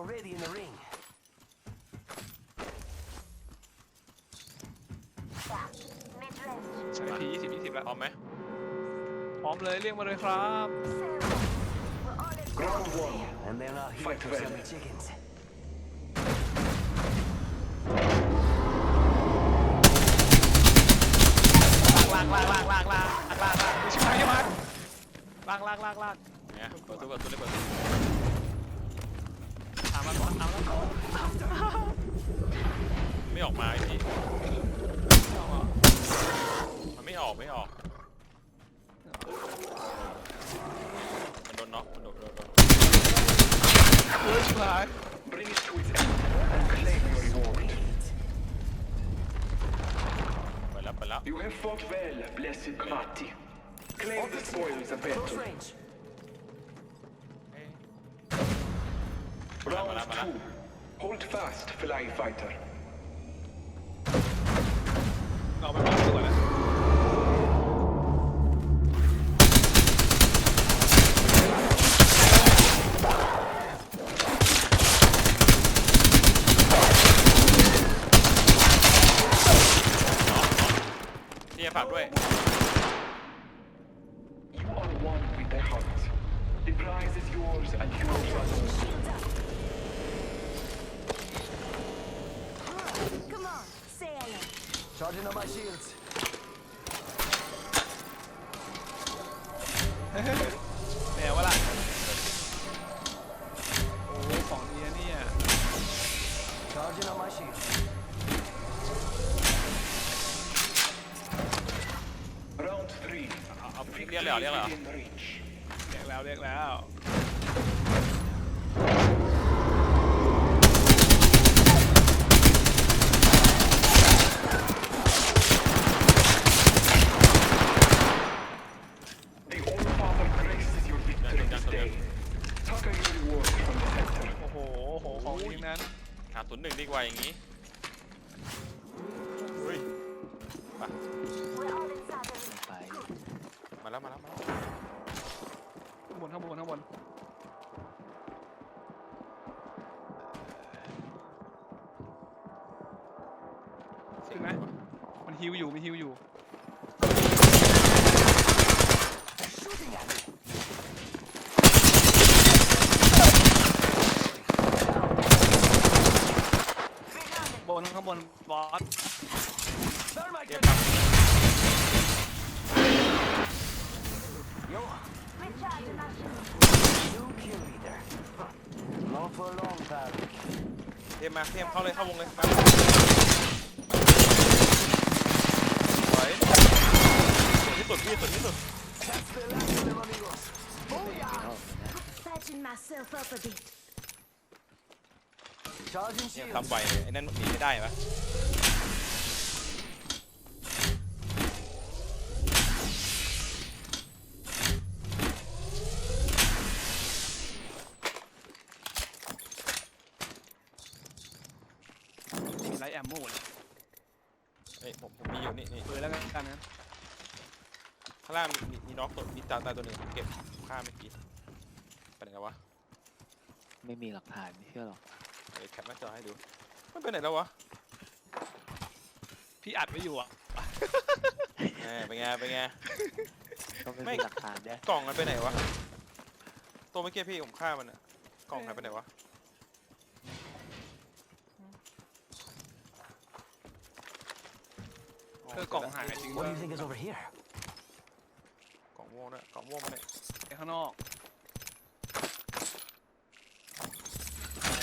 already in the ring. ใช้พียี่สิบยี่สิบแล้วพร้อมไหมพร้อมเลยเรียกมาเลยครับ Ground one. And they're not here Fight to well. sell me chickens. ลากลากลากลากลากลากลากลากชิบหายยังไงลากลากลากลากเนี่ยเปิดตู้เปิดตู้เลยเปิดตู้ ถามแล้วถามแล้วไม่ออกมาไอ้พี่มันไม่ออกไม่ออก มันโดนน็อกมันโดนโดนโดนเฮ้ยชิบหาย Bring it to its end and claim your reward. ไปแล้วไปแล้ว You have fought well, blessed Mati. Claim the spoils of Close battle. range. Round two. Hold fast, fly fighter. Charging on my shields. แนววะล่ะ โอ้ของดีนะเนี่ย Charging on my shields. Round three. เอาเอา Victory เรียกเลยเหรอเรียกเลยเหรอ within reach. เรียกแล้วเรียกแล้ว The All-Father graces your victory this day. Tuck your reward from the center. โอ้โหโอ้โหของดีทั้งนั้น หาศูนย์หนึ่งดีกว่าอย่างนี้เฮ้ยไปมาแล้วมาแล้วมาแล้ว ข้างบนข้างบนข้างบนขึ้นไหมมัน ฮิวอยู่มีฮิวอยู่บนข้างบนบอสเก็บตรียมมาเตรียมเข้าเลยเข้าวงเลยมาสวยสวยที่สุดพี่สุดที่สุด That's the last of them, amigos. Patching myself up a bit. Charging เนี่ย shields. ทำไวเลยไอ้นั่นหนีไม่ได้ปะมีไรแอมโม่เลยเฮ้ยผมผมมีอยู่นี่นี่ปืนแล้วกันนะข้างล่างมีมีมีน็อกตัวมีตาตายตัวหนึ่งเก็บฆ่าเมื่อกี้ไปไหนแล้ ววะไม่มีหลักฐานไม่เชื่อหรอกเดี๋ยวแคปหน้าจอให้ดู มันไปไหนแล้ววะพี่อัดไว้อยู่อะแหมเป็นไงเป็นไง ก็ไม่ไม่ มีหลักฐานด้วยกล่องมันไปไหนวะ ตัวเมื่อกี้พี่ผมฆ่ามันอะกล่องหายไปไหนวะ เออกล่องหายจริง What ด้ do วย you think is over here? กล่องม่วงด้วยกล่องม่วงมาเนี่ยไปข้างนอก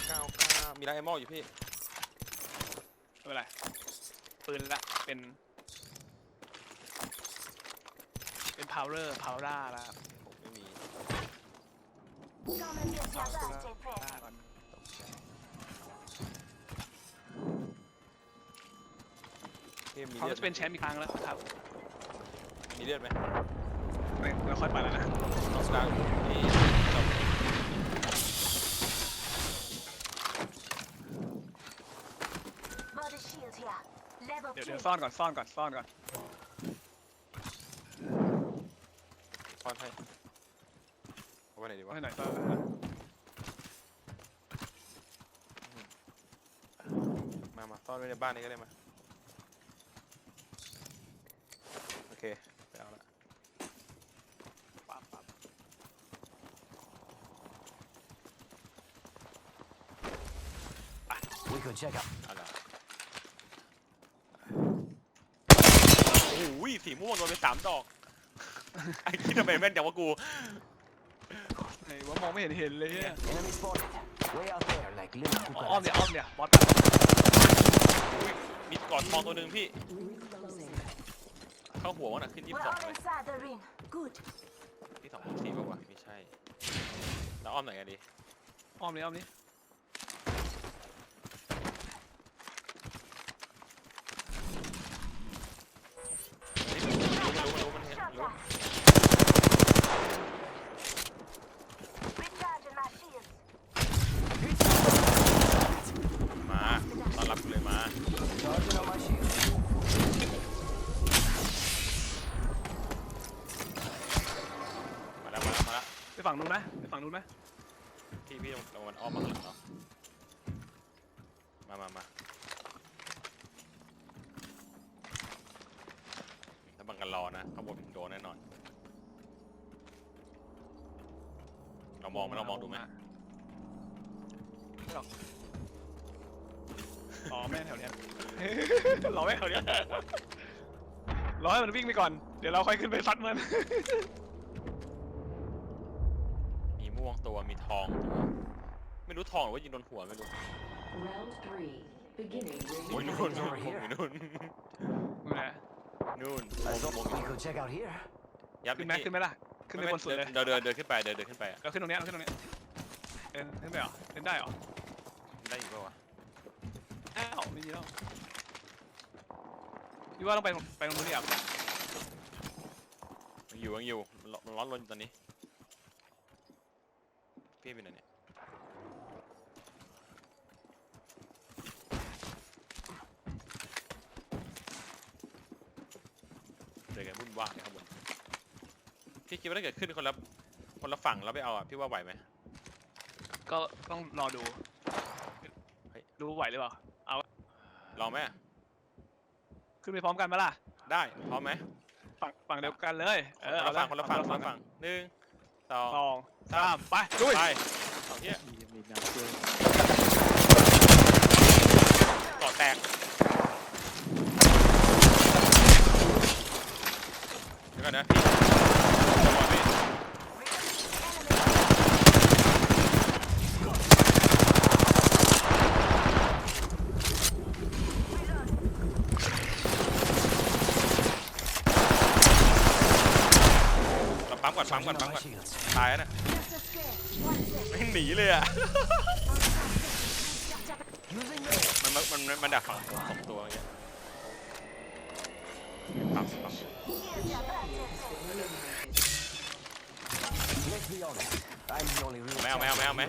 เก้าเก้า มีไลท์ไอมอลอยู่พี่ ไม่เป็นไรปืนละเป็น เป็น power power ละผมไม่มีล่าก่อนพี่มีเขาเลือดจะเป็นแชมป์อีกครั้งแล้วครับมีเลือดไหมไม่ไม่ค่อยไปแล้วนะต้องสตาร์ทนี่จบ เดี๋ยวเดี๋ยวซ่อนก่อนซ่อนก่อนซ่อนก่อนพอนให้เอาไปไหนดีวะไม่ไหนต่อมามาซ่อนไว้ในบ้านนี้ก็ได้มาโอเคไปเอาละปั๊บปั๊บ We could check out. เอาละโอ้โหสีม่วงโดนไปสามดอก ไอ้ที่ทำไมแม่นจังวะกูไหนว่ามองไม่เห็นเห็นเลยเนี่ย Enemy spotted. Way out there, like little อ๋ออ้อม cucaras. เนี่ยอ้อมเนี่ยบอสกันมีกอดทองตัวหนึ่งพี่ เข้าหัวมันอะขึ้นยี่สิ We're บสอง all เลย inside the ring. Good. ที่สองสี่ป่าวะไม่ใช่ แล้วอ้อมไหนกันดี อ้อมนี่อ้อมนี่ รู้มันรู้มันรู้มันเห็นรู้ Recharging my shields. มาต้อนรับกูเลยมา Charging on my shield. มาแล้วมาแล้วมาแล้ว ไปฝั่ งนู้นไหมไปฝั่งนู้นไหมพี่พี่ลงมันอ้อมมาข้างหลังเนาะมามามาถ้าบังกันรอนะข้างบนโดนแน่นอน เรามองไหมเรามองดูไหมไม่หรอกรอแม่งแถวเนี้ยรอแม่งแถวเนี้ยรอให้มันวิ่งไปก่อน เดี๋ยวเราค่อยขึ้นไปซัดมัน มีม่วงตัวมีทองตัวไม่รู้ทองหรือว่ายิงโดนหัวไม่รู้ Round three. Beginning โอ้ย ring นู่นนู่น over นู่น here. นู่นนู่นแหละนู่น I ม่วง thought ม่วง we could check out here. ยับขึ้นไหมพี่ขึ้นไหมล่ะ ขึ้นไปบนสุดเลย เดินเดินเดินขึ้นไปเดินเดินขึ้นไปอะเราขึ้นตรงเนี้ยเราขึ้นตรงเนี้ยเดินขึ้นไปเหรอเดินได้เหรอ ได้อยู่ป่าวะอ้าวไม่มีแล้วพี่ว่าต้องไปไปตรงนู้นดิอะยังอยู่ยังอยู่มันร้อนมันร้อนรนอยู่ตอนนี้ พี่เป็นไหนเนี่ยเจอกันวุ่นวายเลยข้างบนพี่คิดว่าถ้าเกิดขึ้นคนละคนละฝั่งแล้วไปเอาอะพี่ว่าไหวไหม ก็ต้องรอดูเฮ้ยดูไหวหรือเปล่า ลองไหมอะขึ้นไปพร้อมกันไหมล่ะ ได้พร้อมไหมฝั่งฝั่งเดียวกันเลย เออคนละฝั่งเอาคนละฝั่งคนละกัฝั่งหนึ่ง สองสองสามไปลุยไปเอาเที่ยมีมีน้ำด้วยต่อแตกเดี๋ยวก่อนนะพี่ระวังพี่ เราปั๊ม ก่อนปั๊มก่อน Charging ปั๊ม on ก่ my อน shields. ตายแล้วน่ะ Just a scare. One sec. แม่งหนีเลยอะ Using this. มันมันมันมันดักฝั่งสองตัวอย่างเงี้ยปั๊มปั๊ม Let's be honest. I'm the only real ไม่เอาไม่เอาไม่เอาไม่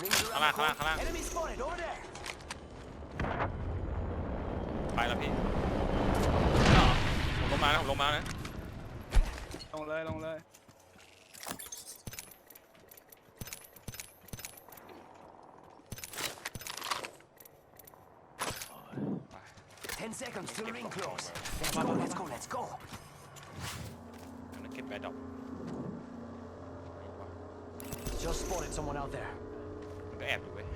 Rings ข้าง around ล่าง the ข้างล่าง corner. ข้างล่าง Enemy spotted over there. ไปแล้วพี่ผมลงมานะผมลงมานะ ลงเลยลงเลย Ten seconds till ring close. Let's go, let's go, let's go. นั่นเก็บแบดดอก Just spotted someone out there. มันก็แอบอยู่เว้ย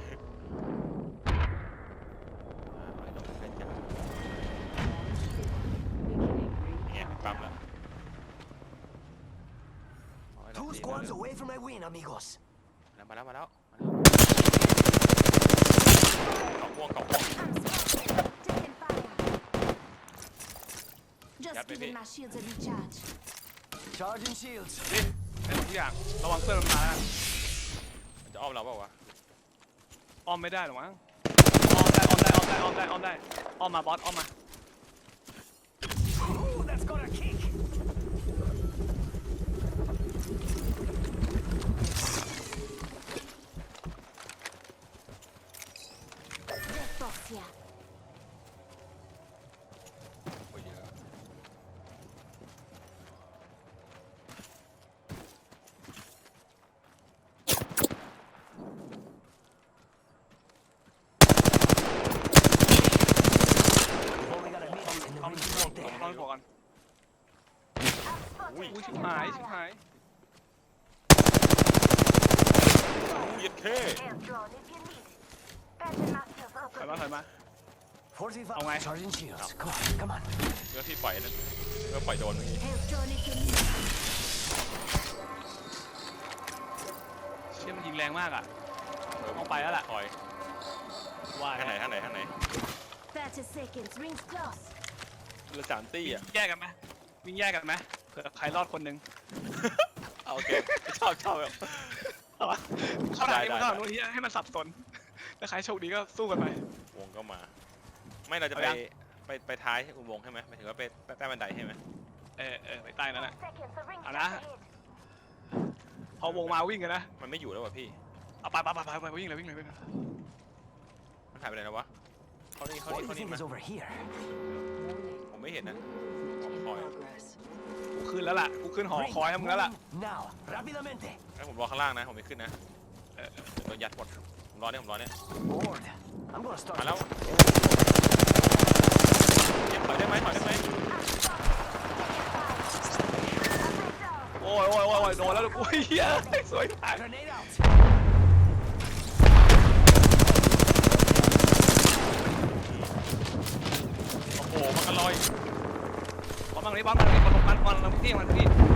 อ่าเอาไอ้ดอกเพชรจ้ะ Beginning ring เนี่ยปั๊มแล้ว countdown. เอาไอ้ดอก Two สี squads แล้ว away from my win, amigos. มาแล้วมาแล้วมาแล้วเขาม่วงเขาม่วง I'm spotted. Taking fire. Just Yep, giving baby. my shields a recharge. Charging shields. ดิให้หมดทุกอย่าง ระวังเพื่อนมันมานะมันจะอ้อมเราเปล่าวะ อ้อมไม่ได้หรอกมั้งอ้อมได้อ้อมได้ อ้อมได้ อ้อมได้ อ้อมได้ อ้อมมาบอส อ้อมมา Ooh, that's got a kick. Despacia. โอ้ยเยอะ อุ้ยชิบหายชิบหายเย็ดเค Air drone if you need it. Patching myself up. ถอยมาถอยมา 45. Oh, my. Charging shields. Come on, come on. เมื่อพี่ปล่อยนั่นเมื่อปล่อยโดนเมื่อกี้ Air drone if you need it. เชี่ยมันยิงแรงมากอะต้องไปแล้วล่ะคอยว่าข้างไหนข้างไหนข้างไหน 30 seconds. Rings close. เหลือสามตี้อะแยกกันไหมวิ่งแยกกันไหม เผื่อใครรอดคนหนึงเอาโอเคชอบชอบแบบ เอาวะเข้าทางนี้ได้มันเข้าได้ทางนู้นเฮียให้มันสับสนถ้าใครโชคดีก็สู้กันไป วงก็มา ไม่เราจะไปเอายัง ไปไปท้ายอุโมงค์ใช่ไหมหมายถึงว่าไปไปใต้บันไดใช่ไหมเออเออไปใต้นั้นน่ะ Seconds. The rings Ala. ahead. พอวงมาวิ่งกันนะมันไม่อยู่แล้วว่ะพี่ เอาไปไปไปไปไปวิ่งเลยวิ่งเลยวิ่งเลยมันหายไปไหนแล้ววะเขานี่เขา What นี่ do เขา you นี่ think มา is over here? ผมไม่เห็นนะ ขึ้นแล้วล่ะ กูขึ้นหอ Ring, คอยให้มึงแล้วล่ะ moving Now, rapidamente. งั้นผมรอข้างล่างนะ ผมไม่ขึ้นนะ เออเดี๋ยวโดนยัดหมด ผมรอเนี่ยผมรอเนี่ย Board. I'm gonna start. มาแล้วเก็บถอยได้ไหมถอยได้ไหมโอ้ยโอ้ยโอ้ยโอ้ยโดนแล้วกูเฮียสวยมาก Grenade out. โอ้โหมันก็ลอย บอลมังนี้บอลมังนี้บอล มันพี่มันพี่